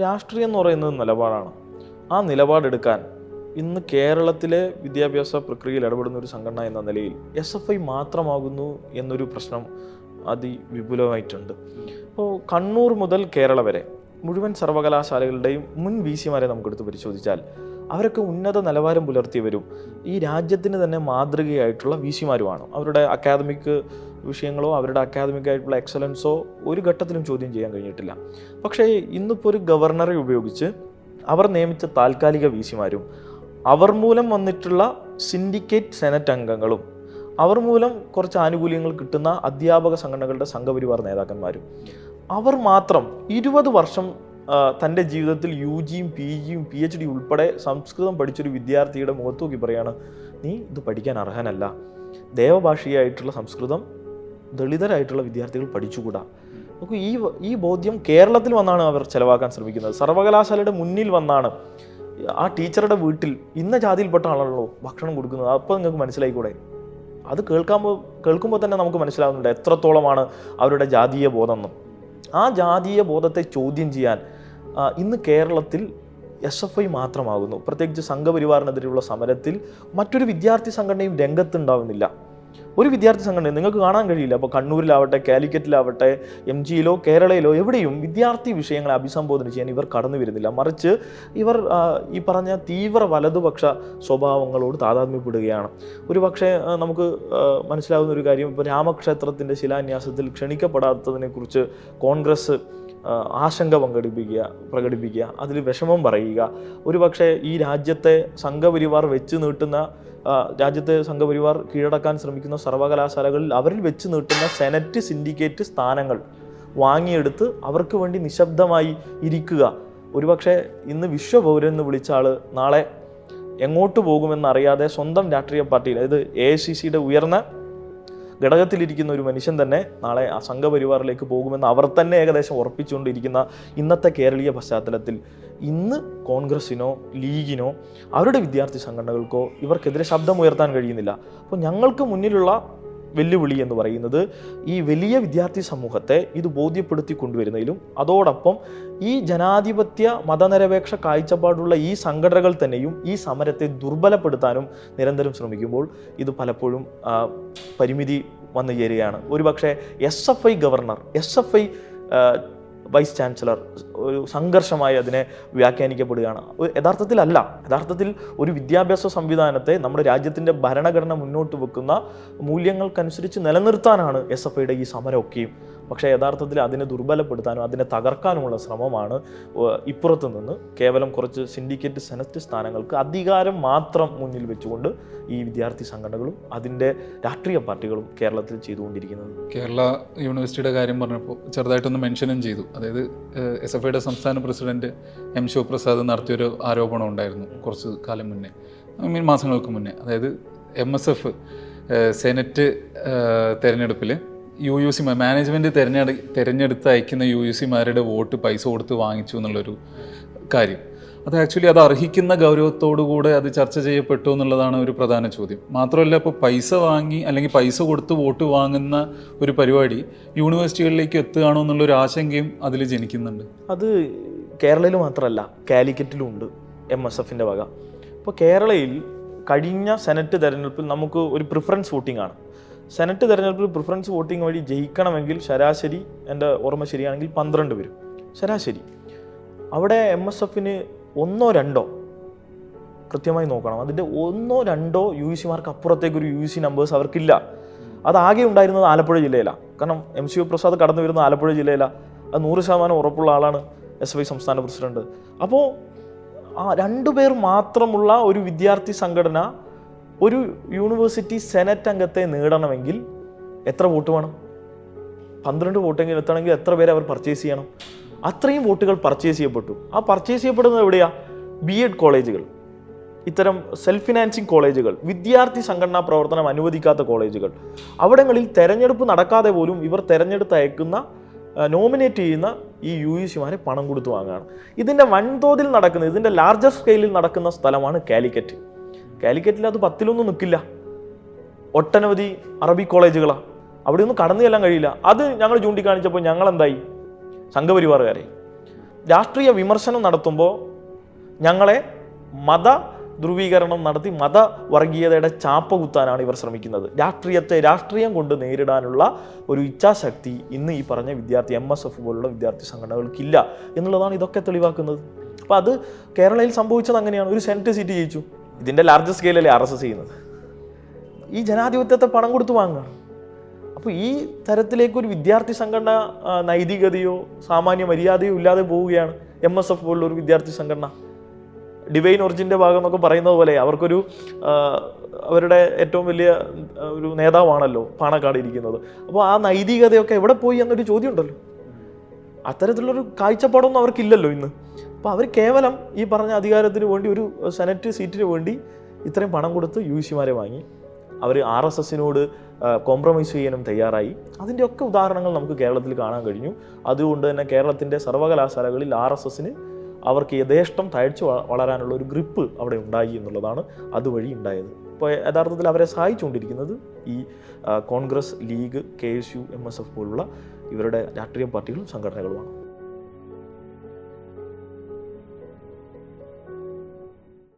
രാഷ്ട്രീയം എന്ന് പറയുന്നത് നിലപാടാണ്. ആ നിലപാടെടുക്കാൻ ഇന്ന് കേരളത്തിലെ വിദ്യാഭ്യാസ പ്രക്രിയയിൽ ഇടപെടുന്ന ഒരു സംഘടന എന്ന നിലയിൽ എസ് എഫ് ഐ മാത്രമാകുന്നു എന്നൊരു പ്രശ്നം അതിവിപുലമായിട്ടുണ്ട്. അപ്പോൾ കണ്ണൂർ മുതൽ കേരള വരെ മുഴുവൻ സർവകലാശാലകളുടെയും മുൻ വി സിമാരെ നമുക്കെടുത്ത് പരിശോധിച്ചാൽ അവരൊക്കെ ഉന്നത നിലവാരം പുലർത്തിയവരും ഈ രാജ്യത്തിന് തന്നെ മാതൃകയായിട്ടുള്ള വി സിമാരുമാണ് അവരുടെ അക്കാദമിക് വിഷയങ്ങളോ അവരുടെ അക്കാദമിക് ആയിട്ടുള്ള എക്സലൻസോ ഒരു ഘട്ടത്തിലും ചോദ്യം ചെയ്യാൻ കഴിഞ്ഞിട്ടില്ല. പക്ഷേ ഇന്നിപ്പോൾ ഒരു ഗവർണറെ ഉപയോഗിച്ച് അവർ നിയമിച്ച താൽക്കാലിക വി സിമാരും അവർ മൂലം വന്നിട്ടുള്ള സിൻഡിക്കേറ്റ് സെനറ്റ് അംഗങ്ങളും അവർ മൂലം കുറച്ച് ആനുകൂല്യങ്ങൾ കിട്ടുന്ന അധ്യാപക സംഘടനകളുടെ സംഘപരിവാർ നേതാക്കന്മാരും അവർ മാത്രം ഇരുപത് വർഷം തന്റെ ജീവിതത്തിൽ യു ജിയും പി ജിയും പി എച്ച് ഡി ഉൾപ്പെടെ സംസ്കൃതം പഠിച്ചൊരു വിദ്യാർത്ഥിയുടെ മുഖത്ത് നോക്കി പറയാണ് നീ ഇത് പഠിക്കാൻ അർഹനല്ല. ദേവഭാഷയായിട്ടുള്ള സംസ്കൃതം ദളിതരായിട്ടുള്ള വിദ്യാർത്ഥികൾ പഠിച്ചുകൂടാ. നോക്കൂ ഈ ഈ ബോധ്യം കേരളത്തിൽ വന്നാണ് അവർ ചിലവാക്കാൻ ശ്രമിക്കുന്നത്. സർവകലാശാലയുടെ മുന്നിൽ വന്നാണ് ആ ടീച്ചറുടെ വീട്ടിൽ ഇന്ന ജാതിയിൽപ്പെട്ട ആളാണല്ലോ ഭക്ഷണം കൊടുക്കുന്നത്. അപ്പോൾ നിങ്ങൾക്ക് മനസ്സിലായിക്കൂടെ? അത് കേൾക്കുമ്പോൾ കേൾക്കുമ്പോൾ തന്നെ നമുക്ക് മനസ്സിലാവുന്നുണ്ട് എത്രത്തോളമാണ് അവരുടെ ജാതീയ ബോധം എന്നും. ആ ജാതീയ ബോധത്തെ ചോദ്യം ചെയ്യാൻ ഇന്ന് കേരളത്തിൽ എസ് എഫ് ഐ മാത്രമാകുന്നു. പ്രത്യേകിച്ച് സംഘപരിവാറിനെതിരെയുള്ള സമരത്തിൽ മറ്റൊരു വിദ്യാർത്ഥി സംഘടനയും രംഗത്തുണ്ടാവുന്നില്ല. ഒരു വിദ്യാർത്ഥി സംഘടന നിങ്ങൾക്ക് കാണാൻ കഴിയില്ല. അപ്പോൾ കണ്ണൂരിലാവട്ടെ കാലിക്കറ്റിലാവട്ടെ എം ജിയിലോ കേരളയിലോ എവിടെയും വിദ്യാർത്ഥി വിഷയങ്ങളെ അഭിസംബോധന ചെയ്യാൻ ഇവർ കടന്നു വരുന്നില്ല. മറിച്ച് ഇവർ ഈ പറഞ്ഞ തീവ്ര വലതുപക്ഷ സ്വഭാവങ്ങളോട് താതാത്മ്യപ്പെടുകയാണ്. ഒരു പക്ഷേ നമുക്ക് മനസ്സിലാവുന്ന ഒരു കാര്യം ഇപ്പോൾ രാമക്ഷേത്രത്തിന്റെ ശിലാന്യാസത്തിൽ ക്ഷണിക്കപ്പെടാത്തതിനെക്കുറിച്ച് കോൺഗ്രസ് ആശങ്ക പങ്കെടുപ്പിക്കുക പ്രകടിപ്പിക്കുക അതിൽ വിഷമം പറയുക. ഒരുപക്ഷെ ഈ രാജ്യത്തെ സംഘപരിവാർ വെച്ച് നീട്ടുന്ന രാജ്യത്തെ സംഘപരിവാർ കീഴടക്കാൻ ശ്രമിക്കുന്ന സർവകലാശാലകളിൽ അവരിൽ വെച്ച് നീട്ടുന്ന സെനറ്റ് സിൻഡിക്കേറ്റ് സ്ഥാനങ്ങൾ വാങ്ങിയെടുത്ത് അവർക്ക് വേണ്ടി നിശബ്ദമായി ഇരിക്കുക. ഒരുപക്ഷെ ഇന്ന് വിശ്വപൗരൻ എന്ന് വിളിച്ച ആൾ നാളെ എങ്ങോട്ട് പോകുമെന്നറിയാതെ സ്വന്തം രാഷ്ട്രീയ പാർട്ടിയിൽ അതായത് എ ഐ സി സിയുടെ ഉയർന്ന ഘടകത്തിലിരിക്കുന്ന ഒരു മനുഷ്യൻ തന്നെ നാളെ ആ സംഘപരിവാറിലേക്ക് പോകുമെന്ന് അവർ തന്നെ ഏകദേശം ഉറപ്പിച്ചുകൊണ്ടിരിക്കുന്ന ഇന്നത്തെ കേരളീയ പശ്ചാത്തലത്തിൽ ഇന്ന് കോൺഗ്രസിനോ ലീഗിനോ അവരുടെ വിദ്യാർത്ഥി സംഘടനകൾക്കോ ഇവർക്കെതിരെ ശബ്ദമുയർത്താൻ കഴിയുന്നില്ല. അപ്പോൾ ഞങ്ങൾക്ക് മുന്നിലുള്ള വെല്ലുവിളി എന്ന് പറയുന്നത് ഈ വലിയ വിദ്യാർത്ഥി സമൂഹത്തെ ഇത് ബോധ്യപ്പെടുത്തി കൊണ്ടുവരുന്നതിലും അതോടൊപ്പം ഈ ജനാധിപത്യ മതനിരപേക്ഷ കാഴ്ചപ്പാടുള്ള ഈ സംഘടനകൾ തന്നെയും ഈ സമരത്തെ ദുർബലപ്പെടുത്താനും നിരന്തരം ശ്രമിക്കുമ്പോൾ ഇത് പലപ്പോഴും പരിമിതി വന്നു ചേരുകയാണ്. ഒരുപക്ഷെ S F I governor S F I vice chancellor ഒരു സംഘർഷമായി അതിനെ വ്യാഖ്യാനിക്കപ്പെടുകയാണ്. യഥാർത്ഥത്തിലല്ല. യഥാർത്ഥത്തിൽ ഒരു വിദ്യാഭ്യാസ സംവിധാനത്തെ നമ്മുടെ രാജ്യത്തിന്റെ ഭരണഘടന മുന്നോട്ട് വെക്കുന്ന മൂല്യങ്ങൾക്കനുസരിച്ച് നിലനിർത്താനാണ് എസ് എഫ് ഐയുടെ ഈ സമരമൊക്കെയും പക്ഷേ യഥാർത്ഥത്തിൽ അതിനെ ദുർബലപ്പെടുത്താനും അതിനെ തകർക്കാനുമുള്ള ശ്രമമാണ് ഇപ്പുറത്തു നിന്ന് കേവലം കുറച്ച് സിൻഡിക്കേറ്റ് സെനറ്റ് സ്ഥാനങ്ങൾക്ക് അധികാരം മാത്രം മുന്നിൽ വെച്ചുകൊണ്ട് ഈ വിദ്യാർത്ഥി സംഘടനകളും അതിന്റെ രാഷ്ട്രീയ പാർട്ടികളും കേരളത്തിൽ ചെയ്തുകൊണ്ടിരിക്കുന്നത്. കേരള യൂണിവേഴ്സിറ്റിയുടെ കാര്യം പറഞ്ഞപ്പോൾ ചെറുതായിട്ടൊന്ന് മെൻഷനും ചെയ്തു. അതായത് എസ് എഫ് ഐയുടെ സംസ്ഥാന പ്രസിഡന്റ് എം ശിവപ്രസാദ് നടത്തിയൊരു ആരോപണം ഉണ്ടായിരുന്നു കുറച്ച് കാലം മുന്നേ ഐ മീൻ മാസങ്ങൾക്ക് മുന്നേ. അതായത് എം എസ് എഫ് സെനറ്റ് തെരഞ്ഞെടുപ്പിൽ യു യു സി മാനേജ്മെന്റ് തിരഞ്ഞെടു തിരഞ്ഞെടുത്ത് അയക്കുന്ന യു യു സിമാരുടെ വോട്ട് പൈസ കൊടുത്ത് വാങ്ങിച്ചു എന്നുള്ളൊരു കാര്യം. അത് ആക്ച്വലി അത് അർഹിക്കുന്ന ഗൗരവത്തോടുകൂടെ അത് ചർച്ച ചെയ്യപ്പെട്ടു എന്നുള്ളതാണ് ഒരു പ്രധാന ചോദ്യം. മാത്രമല്ല ഇപ്പോൾ പൈസ വാങ്ങി അല്ലെങ്കിൽ പൈസ കൊടുത്ത് വോട്ട് വാങ്ങുന്ന ഒരു പരിപാടി യൂണിവേഴ്സിറ്റികളിലേക്ക് എത്തുകയാണോ എന്നുള്ളൊരു ആശങ്കയും അതിൽ ജനിക്കുന്നുണ്ട്. അത് കേരളയിൽ മാത്രമല്ല കാലിക്കറ്റിലും ഉണ്ട് എം എസ് എഫിന്റെ വക. ഇപ്പോൾ കേരളയിൽ കഴിഞ്ഞ സെനറ്റ് തെരഞ്ഞെടുപ്പിൽ നമുക്ക് ഒരു പ്രിഫറൻസ് വോട്ടിംഗ് ആണ്. സെനറ്റ് തെരഞ്ഞെടുപ്പിൽ പ്രിഫറൻസ് വോട്ടിംഗ് വഴി ജയിക്കണമെങ്കിൽ ശരാശരി എന്റെ ഓർമ്മ ശരിയാണെങ്കിൽ പന്ത്രണ്ട് വരും. ശരാശരി. അവിടെ എം എസ് എഫിന് ഒന്നോ രണ്ടോ കൃത്യമായി നോക്കണം. അതിന്റെ ഒന്നോ രണ്ടോ യു സിമാർക്ക് അപ്പുറത്തേക്ക് ഒരു യു സി നമ്പേഴ്സ് അവർക്കില്ല. അതാകെ ഉണ്ടായിരുന്നത് ആലപ്പുഴ ജില്ലയിലാണ് കാരണം എം സി പ്രസാദ് കടന്നു വരുന്ന ആലപ്പുഴ ജില്ലയിലാണ് അത് നൂറ് ശതമാനം ഉറപ്പുള്ള ആളാണ് എസ് വൈ സംസ്ഥാന പ്രസിഡന്റ്. അപ്പോൾ ആ രണ്ടുപേർ മാത്രമുള്ള ഒരു വിദ്യാർത്ഥി സംഘടന ഒരു യൂണിവേഴ്സിറ്റി സെനറ്റ് അംഗത്തെ നേടണമെങ്കിൽ എത്ര വോട്ട് വേണം? പന്ത്രണ്ട് വോട്ടെങ്കിൽ എത്തണമെങ്കിൽ എത്ര പേരെ അവർ പർച്ചേസ് ചെയ്യണം? അത്രയും വോട്ടുകൾ പർച്ചേസ് ചെയ്യപ്പെട്ടു. ആ പർച്ചേസ് ചെയ്യപ്പെടുന്നത് എവിടെയാ? ബി എഡ് കോളേജുകൾ ഇത്തരം സെൽഫ് ഫിനാൻസിങ് കോളേജുകൾ വിദ്യാർത്ഥി സംഘടനാ പ്രവർത്തനം അനുവദിക്കാത്ത കോളേജുകൾ അവിടങ്ങളിൽ തെരഞ്ഞെടുപ്പ് നടക്കാതെ പോലും ഇവർ തെരഞ്ഞെടുത്ത് അയക്കുന്ന നോമിനേറ്റ് ചെയ്യുന്ന ഈ യു ഇ സിമാരെ പണം കൊടുത്തു വാങ്ങുകയാണ്. ഇതിന്റെ വൻതോതിൽ നടക്കുന്ന ഇതിന്റെ ലാർജസ്റ്റ് സ്കെയിലിൽ നടക്കുന്ന സ്ഥലമാണ് കാലിക്കറ്റ്. കാലിക്കറ്റിൽ അത് പത്തിലൊന്നും നിൽക്കില്ല ഒട്ടനവധി അറബി കോളേജുകളാണ് അവിടെ ഒന്നും കടന്നു ചെല്ലാൻ കഴിയില്ല. അത് ഞങ്ങൾ ചൂണ്ടിക്കാണിച്ചപ്പോൾ ഞങ്ങൾ എന്തായി സംഘപരിവാറുകാരെ. രാഷ്ട്രീയ വിമർശനം നടത്തുമ്പോൾ ഞങ്ങളെ മത ധ്രുവീകരണം നടത്തി മത വർഗീയതയുടെ ചാപ്പ കുത്താനാണ് ഇവർ ശ്രമിക്കുന്നത്. രാഷ്ട്രീയത്തെ രാഷ്ട്രീയം കൊണ്ട് നേരിടാനുള്ള ഒരു ഇച്ഛാശക്തി ഇന്ന് ഈ പറഞ്ഞ വിദ്യാർത്ഥി എം എസ് എഫ് പോലുള്ള വിദ്യാർത്ഥി സംഘടനകൾക്കില്ല എന്നുള്ളതാണ് ഇതൊക്കെ തെളിവാക്കുന്നത്. അപ്പോൾ അത് കേരളയിൽ സംഭവിച്ചത് അങ്ങനെയാണ്. ഒരു സെനറ്റ് സീറ്റ് ജയിച്ചു. ഇതിന്റെ ലാർജ് സ്കെയിലല്ലേ ആർ എസ് എസ് ചെയ്യുന്നത്. ഈ ജനാധിപത്യത്തെ പണം കൊടുത്ത് വാങ്ങുക. അപ്പോൾ ഈ തരത്തിലേക്ക് ഒരു വിദ്യാർത്ഥി സംഘടന നൈതികതയോ സാമാന്യ മര്യാദയോ ഇല്ലാതെ പോവുകയാണ് എം എസ് എഫ് പോലുള്ള ഒരു വിദ്യാർത്ഥി സംഘടന. ഡിവൈൻ ഒറിജിന്റെ ഭാഗം എന്നൊക്കെ പറയുന്നത് പോലെ അവർക്കൊരു അവരുടെ ഏറ്റവും വലിയ ഒരു നേതാവാണല്ലോ പാണക്കാട് ഇരിക്കുന്നത്. അപ്പോൾ ആ നൈതികതയൊക്കെ എവിടെ പോയി എന്നൊരു ചോദ്യം ഉണ്ടല്ലോ. അത്തരത്തിലുള്ളൊരു കാഴ്ചപ്പാടൊന്നും അവർക്കില്ലല്ലോ ഇന്ന്. അപ്പോൾ അവർ കേവലം ഈ പറഞ്ഞ അധികാരത്തിന് വേണ്ടി ഒരു സെനറ്റ് സീറ്റിന് വേണ്ടി ഇത്രയും പണം കൊടുത്ത് യു സിമാരെ വാങ്ങി. അവർ ആർ എസ് എസിനോട് കോംപ്രമൈസ് ചെയ്യാനും തയ്യാറായി. അതിന്റെ ഒക്കെ ഉദാഹരണങ്ങൾ നമുക്ക് കേരളത്തിൽ കാണാൻ കഴിഞ്ഞു. അതുകൊണ്ട് തന്നെ കേരളത്തിന്റെ സർവകലാശാലകളിൽ ആർ എസ് എസിന് അവർക്ക് യഥേഷ്ടം തഴച്ചു വളരാനുള്ള ഒരു ഗ്രിപ്പ് അവിടെ ഉണ്ടായി എന്നുള്ളതാണ് അതുവഴി ഉണ്ടായത്. ഇപ്പോൾ യഥാർത്ഥത്തിൽ അവരെ സഹായിച്ചുകൊണ്ടിരിക്കുന്നത് ഈ Congress League K S U M S F പോലുള്ള ഇവരുടെ രാഷ്ട്രീയ പാർട്ടികളും സംഘടനകളുമാണ്.